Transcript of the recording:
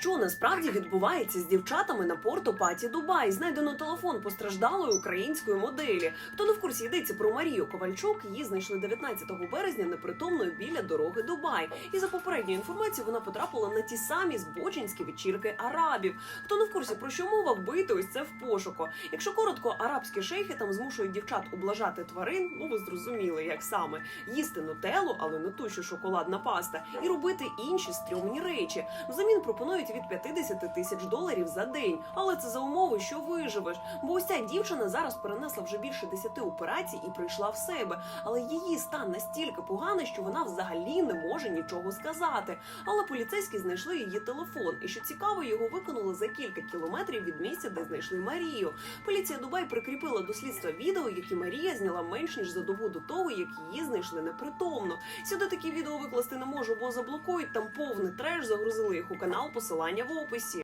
Що насправді відбувається з дівчатами на порту Паті Дубай? Знайдено телефон постраждалої української моделі. Хто не в курсі йдеться про Марію Ковальчук? Її знайшли 19 березня непритомною біля дороги Дубай. І за попередньою інформацією вона потрапила на ті самі збочинські вечірки арабів. Хто не в курсі про що мова вбити ось це в пошуку. Якщо коротко, арабські шейхи там змушують дівчат ублажати тварин. Ну ви зрозуміли, як саме їсти нутеллу, але не ту, що шоколадна паста, і робити інші стрьомні речі. Взамін пропонують від 50 тисяч доларів за день. Але це за умови, що виживеш. Бо ось ця дівчина зараз перенесла вже більше 10 операцій і прийшла в себе. Але її стан настільки поганий, що вона взагалі не може нічого сказати. Але поліцейські знайшли її телефон, і що цікаво, його виконали за кілька кілометрів від місця, де знайшли Марію. Поліція Дубай прикріпила до слідства відео, які Марія зняла менш ніж за добу до того, як її знайшли непритомно. Сюди такі відео викласти не можу, бо заблокують там повний треш. Загрузили їх у канал. Посилання в описі.